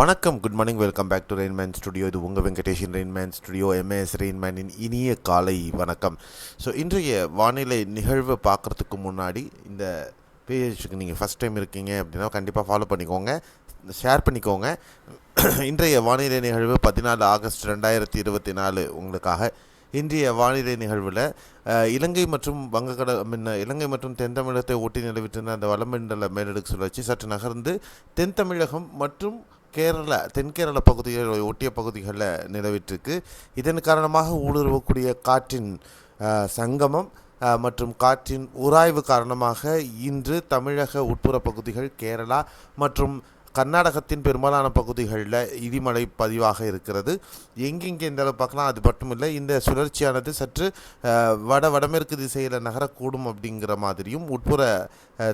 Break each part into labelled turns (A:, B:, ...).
A: வணக்கம் good morning welcome back to Rainman studio இது உங்கள் Venkatesan Rainman studio M A S ரெயின்மேனின் இனிய காலை வணக்கம். ஸோ இன்றைய வானிலை நிகழ்வு பார்க்குறதுக்கு முன்னாடி இந்த பேஜுக்கு நீங்கள் ஃபஸ்ட் டைம் இருக்கீங்க அப்படின்னா கண்டிப்பாக ஃபாலோ பண்ணிக்கோங்க. ஷேர் பண்ணிக்கோங்க. இன்றைய வானிலை நிகழ்வு பதினாலு ஆகஸ்ட் ரெண்டாயிரத்தி இருபத்தி நாலு உங்களுக்காக. இன்றைய வானிலை நிகழ்வில் இலங்கை மற்றும் வங்கக்கடல் முன்ன இலங்கை மற்றும் தென் தமிழகத்தை ஒட்டி நிலவிட்டிருந்த அந்த வளமண்டல மேலடுக்கு சுழற்சி சற்று நகர்ந்து தென் தமிழகம் மற்றும் கேரள தென்கேரள பகுதிகளை ஒட்டிய பகுதிகளில் நிலவிட்டிருக்கு. இதன் காரணமாக ஊடுருவக்கூடிய காற்றின் சங்கமம் மற்றும் காற்றின் உராய்வு காரணமாக இன்று தமிழக உட்புற பகுதிகள் கேரளா மற்றும் கர்நாடகத்தின் பெரும்பாலான பகுதிகளில் இடிமழை பதிவாக இருக்கிறது. எங்கெங்கே இந்த அளவு பார்க்கலாம் அது மட்டும் இல்லை இந்த சுழற்சியானது சற்று வட வடமேற்கு திசையில் நகரக்கூடும் அப்படிங்கிற மாதிரியும் உட்புற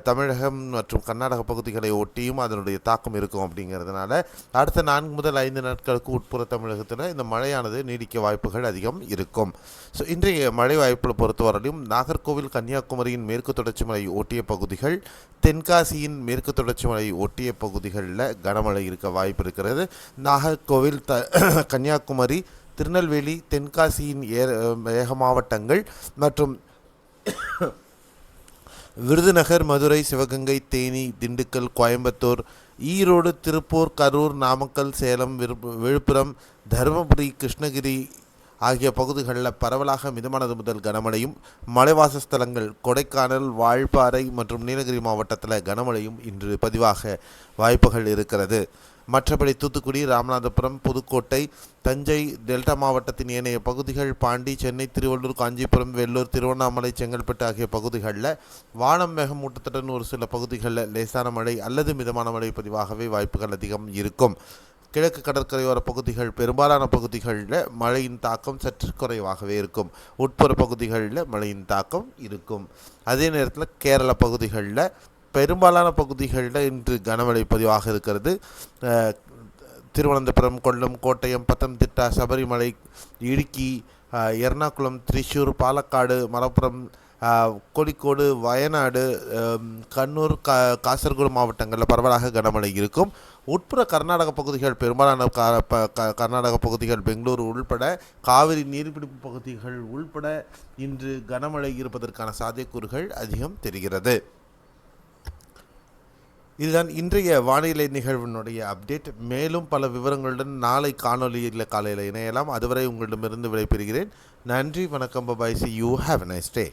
A: தமிழகம் மற்றும் கர்நாடக பகுதிகளை ஒட்டியும் அதனுடைய தாக்கம் இருக்கும் அப்படிங்கிறதுனால அடுத்த நான்கு முதல் ஐந்து நாட்களுக்கு உட்புற தமிழகத்தில் இந்த மழையானது நீடிக்க வாய்ப்புகள் அதிகம் இருக்கும். ஸோ இன்றைய மழை வாய்ப்புகளை பொறுத்தவரையிலும் நாகர்கோவில் கன்னியாகுமரியின் மேற்கு தொடர்ச்சி மலை ஒட்டிய பகுதிகள் தென்காசியின் மேற்கு தொடர்ச்சி மலை ஒட்டிய இடங்களில் கனமழை இருக்க வாய்ப்பு இருக்கிறது. நாகர்கோவில் த கன்னியாகுமரி திருநெல்வேலி தென்காசியின் ஏ ஏக மாவட்டங்கள் மற்றும் விருதுநகர் மதுரை சிவகங்கை தேனி திண்டுக்கல் கோயம்புத்தூர் ஈரோடு திருப்பூர் கரூர் நாமக்கல் சேலம் விழுப்புரம் தருமபுரி கிருஷ்ணகிரி ஆகிய பகுதிகளில் பரவலாக மிதமானது முதல் கனமழையும் மலைவாசஸ்தலங்கள் கொடைக்கானல் வால்பாறை மற்றும் நீலகிரி மாவட்டத்தில் கனமழையும் இன்று பதிவாக வாய்ப்புகள் இருக்கிறது. மற்றபடி தூத்துக்குடி ராமநாதபுரம் புதுக்கோட்டை தஞ்சை டெல்டா மாவட்டத்தின் ஏனைய பகுதிகள் பாண்டி சென்னை திருவள்ளூர் காஞ்சிபுரம் வெள்ளூர் திருவண்ணாமலை செங்கல்பட்டு ஆகிய பகுதிகளில் வானம் மேகமூட்டத்துடன் ஒரு சில பகுதிகளில் லேசான மழை அல்லது மிதமான மழை பதிவாகவே வாய்ப்புகள் அதிகம் இருக்கும். கிழக்கு கடற்கரையோர பகுதிகள் பெரும்பாலான பகுதிகளில் மழையின் தாக்கம் சற்று குறைவாகவே இருக்கும். உட்புற பகுதிகளில் மழையின் தாக்கம் இருக்கும். அதே நேரத்தில் கேரள பகுதிகளில் பெரும்பாலான பகுதிகளில் இன்று கனமழை பதிவாக இருக்கிறது. திருவனந்தபுரம் கொல்லம் கோட்டயம் பத்தனம்திட்டா சபரிமலை இடுக்கி எர்ணாகுளம் திரிசூர் பாலக்காடு மலப்புரம் கோழிக்கோடு வயநாடு கண்ணூர் கா காசர்கோடு மாவட்டங்களில் பரவலாக கனமழை இருக்கும். உட்புற கர்நாடக பகுதிகள் பெரும்பாலான க ப- க- கர்நாடக பகுதிகள் பெங்களூரு உள்பட காவிரி நீர்பிடிப்பு பகுதிகள் உள்பட இன்று கனமழை இருப்பதற்கான சாத்தியக்கூறுகள் அதிகம் தெரிகிறது. இதுதான் இன்றைய வானிலை நிகழ்வினுடைய அப்டேட். மேலும் பல விவரங்களுடன் நாளை காணொலியில் காலையில் இணையலாம். அதுவரை உங்களிடமிருந்து விடைபெறுகிறேன். நன்றி வணக்கம் bye. See you have nice day